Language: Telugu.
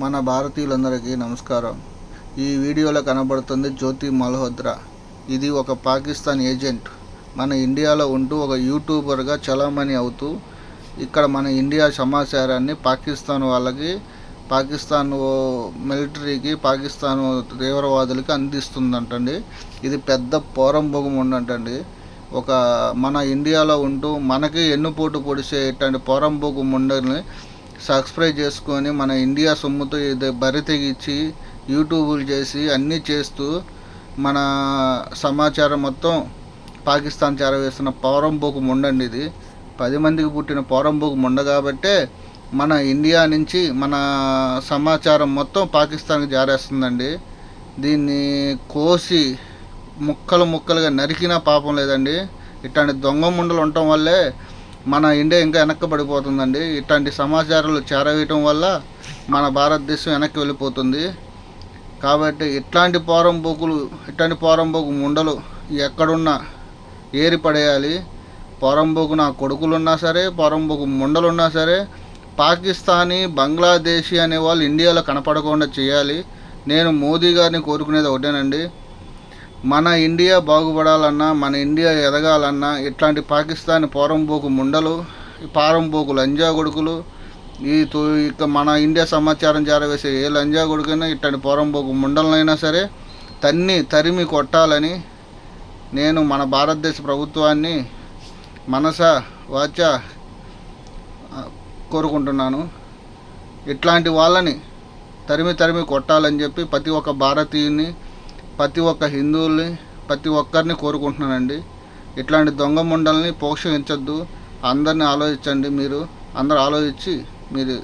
మన భారతీయులందరికీ నమస్కారం. ఈ వీడియోలో కనబడుతుంది జ్యోతి మల్హోత్రా. ఇది ఒక పాకిస్తాన్ ఏజెంట్. మన ఇండియాలో ఉంటూ ఒక యూట్యూబర్గా చలామణి అవుతూ ఇక్కడ మన ఇండియా సమాచారాన్ని పాకిస్తాన్ వాళ్ళకి పాకిస్తాన్ మిలిటరీకి పాకిస్తాన్ తీవ్రవాదులకి అందిస్తుందంటండి. ఇది పెద్ద పోరంభోగం ఉందంటండి. ఒక మన ఇండియాలో ఉంటూ మనకి ఎన్నుపోటు పొడిచే ఇట్లాంటి పోరంబోకు ముండని సబ్స్క్రైబ్ చేసుకొని మన ఇండియా సొమ్ముతో ఇది బరి తెగించి యూట్యూబులు చేసి అన్నీ చేస్తూ మన సమాచారం మొత్తం పాకిస్తాన్ చేరవేస్తున్న పౌరంబోకు ముండండి ఇది. పది మందికి పుట్టిన పౌరంబోకు ముండ కాబట్టే మన ఇండియా నుంచి మన సమాచారం మొత్తం పాకిస్తాన్కి జారేస్తుందండి. దీన్ని కోసి ముక్కలు ముక్కలుగా నరికినా పాపం లేదండి. ఇట్లాంటి దొంగ ముండలు ఉండటం వల్లే మన ఇండియా ఇంకా వెనక్కబడిపోతుందండి. ఇట్లాంటి సమాచారాలు చేరవేయటం వల్ల మన భారతదేశం వెనక్కి వెళ్ళిపోతుంది. కాబట్టి ఇట్లాంటి పోరంబోకులు ఇట్లాంటి పోరంబోకు ముండలు ఎక్కడున్నా ఏరి పడేయాలి. పోరంబోకు నా కొడుకులున్నా సరే పోరంబోకు ముండలున్నా సరే పాకిస్తానీ బంగ్లాదేశీ అనే వాళ్ళు ఇండియాలో కనపడకుండా చేయాలి. నేను మోదీ గారిని కోరుకునేది ఒకటేనండి. మన ఇండియా బాగుపడాలన్నా మన ఇండియా ఎదగాలన్నా ఇట్లాంటి పాకిస్తాన్ పోరంబోకు ముండలు పారంబోకు లంజా కొడుకులు ఈ తో ఇక మన ఇండియా సమాచారం చేరవేసే ఏ లంజా కొడుకైనా ఇట్లాంటి పోరంబోకు ముండలనైనా సరే తన్ని తరిమి కొట్టాలని నేను మన భారతదేశ ప్రభుత్వాన్ని మనస వాచ కోరుకుంటున్నాను. ఇట్లాంటి వాళ్ళని తరిమి తరిమి కొట్టాలని చెప్పి ప్రతి ఒక్క భారతీయుని ప్రతి ఒక్క హిందువుల్ని ప్రతి ఒక్కరిని కోరుకుంటున్నానండి. ఇట్లాంటి దొంగ ముండల్ని పోషించద్దు అందరిని ఆలోచించండి మీరు. అందరూ ఆలోచించి మీరు